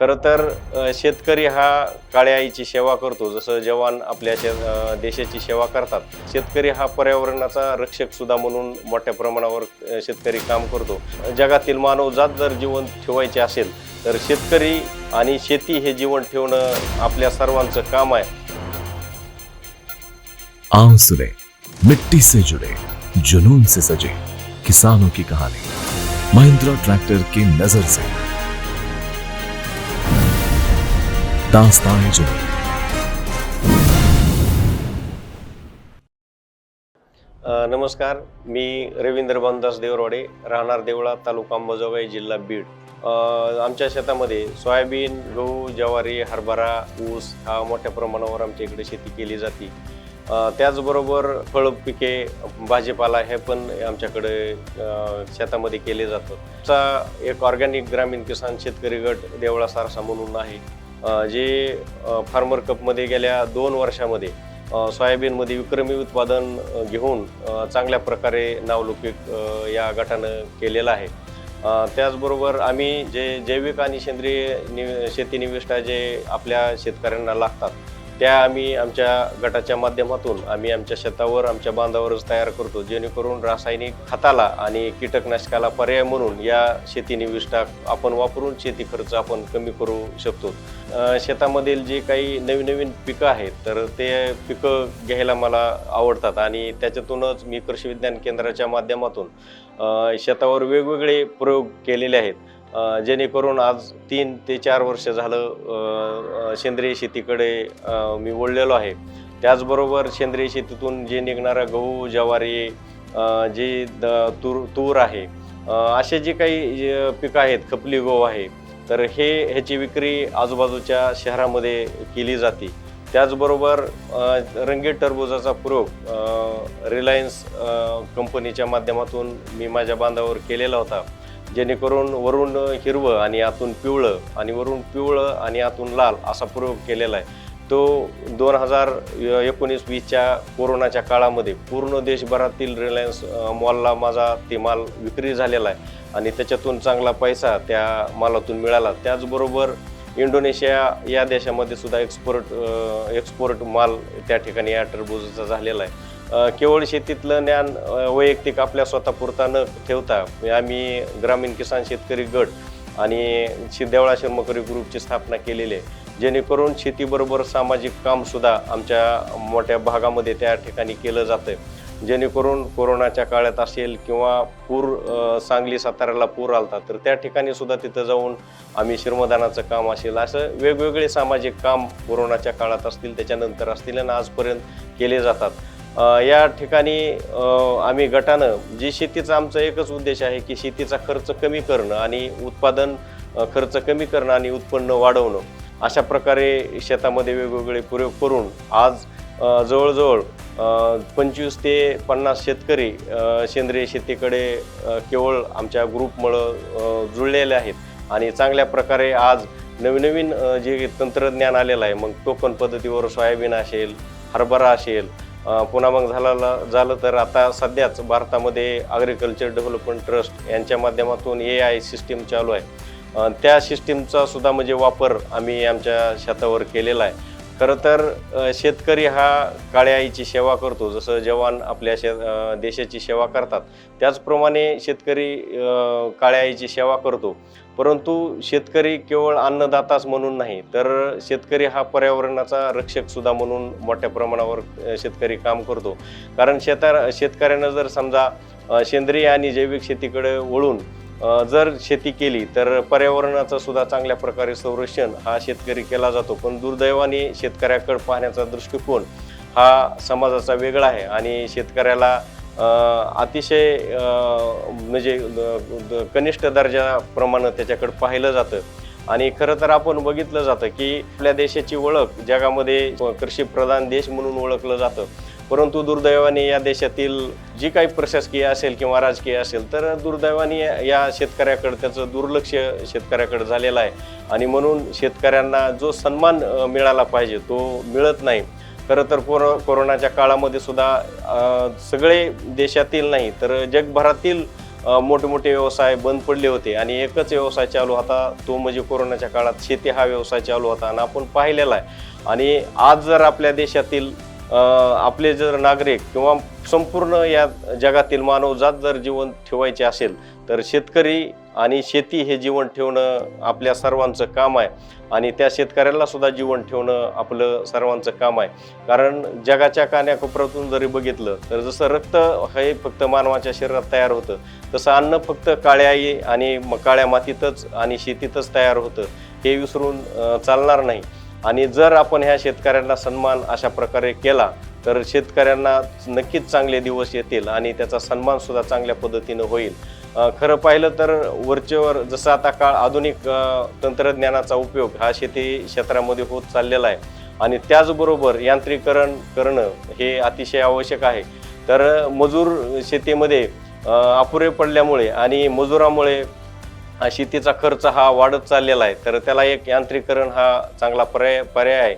खरं तर शेतकरी हा काळ्या आईची सेवा करतो. जसं जवान आपल्या देशाची सेवा करतात. शेतकरी हा पर्यावरणाचा रक्षक सुद्धा म्हणून मोठ्या प्रमाणावर शेतकरी काम करतो. जगातील मानवजात जर जीवन ठेवायचे असेल तर शेतकरी आणि शेती हे जीवन ठेवणं आपल्या सर्वांचं काम आहे. आओ सुने मिट्टी से जुड़े जुनून से सजे किसानों की कहानी। महिंद्रा ट्रैक्टर की नजर से। Dastancı नमस्कार मी रवींद्र बांधास देवरवाडे राहणार देवळा तालुका अंबाजोगाई जिल्हा बीड. आमच्या शेतामध्ये सोयाबीन गहू ज्वारी हरभरा ऊस हा मोठ्या प्रमाणावर आमच्या इकडे शेती केली जाते. त्याचबरोबर फळ पिके भाजीपाला हे पण आमच्याकडे शेतामध्ये केले जातं चा एक ऑर्गॅनिक ग्रामीण किसान शेतकरी गट देवळा सारसा म्हणून आहे. जे फार्मर कपमध्ये गेल्या दोन वर्षामध्ये सोयाबीनमध्ये विक्रमी उत्पादन घेऊन चांगल्या प्रकारे नावलौकिक या गटानं केलेलं आहे. त्याचबरोबर आम्ही जे जैविक आणि सेंद्रिय नि शेती निविष्ठा जे आपल्या शेतकऱ्यांना लागतात त्या आम्ही आमच्या गटाच्या माध्यमातून आम्ही आमच्या शेतावर आमच्या बांधावरच तयार करतो जेणेकरून रासायनिक खताला आणि कीटकनाशकाला पर्याय म्हणून या शेती निविष्ठा आपण वापरून शेती खर्च आपण कमी करू शकतो. शेतामधील जे काही नवीन नवीन पिकं आहेत तर ते पिकं घ्यायला मला आवडतात आणि त्याच्यातूनच मी कृषी विज्ञान केंद्राच्या माध्यमातून शेतावर वेगवेगळे प्रयोग केलेले आहेत. जेणेकरून आज तीन ते चार वर्ष झालं सेंद्रिय शेतीकडे मी वळलेलो आहे. त्याचबरोबर सेंद्रिय शेतीतून जे निघणारा गहू ज्वारी जे द- तूर तूर आहे असे जे काही पिकं आहेत खपली गहू आहे तर हे ह्याची विक्री आजूबाजूच्या शहरामध्ये केली जाते. त्याचबरोबर रंगीत टरबुजाचा प्रयोग रिलायन्स कंपनीच्या माध्यमातून मी माझ्या बांधावर केलेला होता. जेणेकरून वरून हिरवं आणि आतून पिवळं आणि वरून पिवळं आणि आतून लाल असा प्रयोग केलेला आहे. तो दोन हजार एकोणीस वीसच्या कोरोनाच्या काळामध्ये पूर्ण देशभरातील रिलायन्स मॉलला माझा ते माल विक्री झालेला आहे. आणि त्याच्यातून चांगला पैसा त्या मालातून मिळाला. त्याचबरोबर इंडोनेशिया या देशामध्ये सुद्धा एक्सपोर्ट एक्सपोर्ट माल त्या ठिकाणी या टरबुजाचा झालेला आहे. केवळ शेतीतलं ज्ञान वैयक्तिक आपल्या स्वतःपुरता न ठेवता म्हणजे आम्ही ग्रामीण किसान शेतकरी गट आणि देवळा शर्मकरी ग्रुपची स्थापना केलेली आहे. जेणेकरून शेतीबरोबर सामाजिक कामसुद्धा आमच्या मोठ्या भागामध्ये त्या ठिकाणी केलं जातं जेणेकरून कोरोनाच्या काळात असेल किंवा पूर सांगली साताऱ्याला पूर आलता तर त्या ठिकाणी सुद्धा तिथं जाऊन आम्ही श्रमदानाचं काम असेल असं वेगवेगळे सामाजिक काम कोरोनाच्या काळात असतील त्याच्यानंतर असतील आणि आजपर्यंत केले जातात. या ठिकाणी आम्ही गटानं जी शेतीचा आमचा एकच उद्देश आहे की शेतीचा खर्च कमी करणं आणि उत्पादन खर्च कमी करणं आणि उत्पन्न वाढवणं. अशा प्रकारे शेतामध्ये वेगवेगळे प्रयोग करून आज जवळजवळ पंचवीस ते पन्नास शेतकरी सेंद्रिय शेतीकडे केवळ आमच्या ग्रुपमुळं जुळलेले आहेत. आणि चांगल्या प्रकारे आज नवीन नवीन जे तंत्रज्ञान आलेलं आहे मग टोकन पद्धतीवर सोयाबीन असेल हरभरा असेल पुन्हा मग झाला झालं तर आता सध्याच भारतामध्ये ॲग्रिकल्चर डेव्हलपमेंट ट्रस्ट यांच्या माध्यमातून ए आय सिस्टीम चालू आहे. त्या सिस्टीमचा सुद्धा म्हणजे वापर आम्ही आमच्या शेतावर केलेला आहे. खरं तर शेतकरी हा काळ्या आईची सेवा करतो. जसं जवान आपल्या शे देशाची सेवा करतात. त्याचप्रमाणे शेतकरी काळ्या आईची सेवा करतो. परंतु शेतकरी केवळ अन्नदाताच म्हणून नाही तर शेतकरी हा पर्यावरणाचा रक्षक सुद्धा म्हणून मोठ्या प्रमाणावर शेतकरी काम करतो. कारण शेता शेतकऱ्यानं जर समजा सेंद्रिय आणि जैविक शेतीकडे वळून जर शेती केली तर पर्यावरणाचं सुद्धा चांगल्या प्रकारे संरक्षण हा शेतकरी केला जातो. पण दुर्दैवाने शेतकऱ्याकडे पाहण्याचा दृष्टिकोन हा समाजाचा वेगळा आहे आणि शेतकऱ्याला अतिशय म्हणजे द- कनिष्ठ दर्जाप्रमाणे त्याच्याकडे पाहिलं जातं. आणि खरं तर आपण बघितलं जातं की आपल्या देशाची ओळख जगामध्ये कृषीप्रधान देश म्हणून ओळखलं जातं. परंतु दुर्दैवाने या देशातील जी काही प्रशासकीय असेल किंवा राजकीय असेल तर दुर्दैवाने या शेतकऱ्याकडे त्याचं दुर्लक्ष शेतकऱ्याकडे झालेलं आहे. आणि म्हणून शेतकऱ्यांना जो सन्मान मिळाला पाहिजे तो मिळत नाही. खरं तर कोरो कोरोनाच्या काळामध्ये सुद्धा सगळे देशातील नाही तर जगभरातील मोठमोठे व्यवसाय बंद पडले होते. आणि एकच व्यवसाय चालू होता तो म्हणजे कोरोनाच्या काळात शेती हा व्यवसाय चालू होता आणि आपण पाहिलेला आहे. आणि आज जर आपल्या देशातील आपले जर नागरिक किंवा संपूर्ण या जगातील मानवजात जर जीवन ठेवायचे असेल तर शेतकरी आणि शेती हे जीवन ठेवणं आपल्या सर्वांचं काम आहे. आणि त्या शेतकऱ्याला सुद्धा जीवन ठेवणं आपलं सर्वांचं काम आहे. कारण जगाच्या कान्याकोपऱ्यातून जरी बघितलं तर जसं रक्त हे फक्त मानवाच्या शरीरात तयार होतं तसं अन्न फक्त काळ्याई आणि काळ्या मातीतच आणि शेतीतच तयार होतं हे विसरून चालणार नाही. आणि जर आपण ह्या शेतकऱ्यांना सन्मान अशा प्रकारे केला तर शेतकऱ्यांना नक्कीच चांगले दिवस येतील आणि त्याचा सन्मान सुद्धा चांगल्या पद्धतीनं होईल. खरं पाहिलं तर वरचेवर जसं आता काळ आधुनिक तंत्रज्ञानाचा उपयोग हा शेती क्षेत्रामध्ये होत चाललेला आहे आणि त्याचबरोबर यांत्रिकरण करणं हे अतिशय आवश्यक आहे. तर मजूर शेतीमध्ये अपुरे पडल्यामुळे आणि मजुरामुळे शेतीचा खर्च हा वाढत चाललेला आहे. तर त्याला एक यांत्रिकरण हा चांगला पर्याय पर्याय आहे.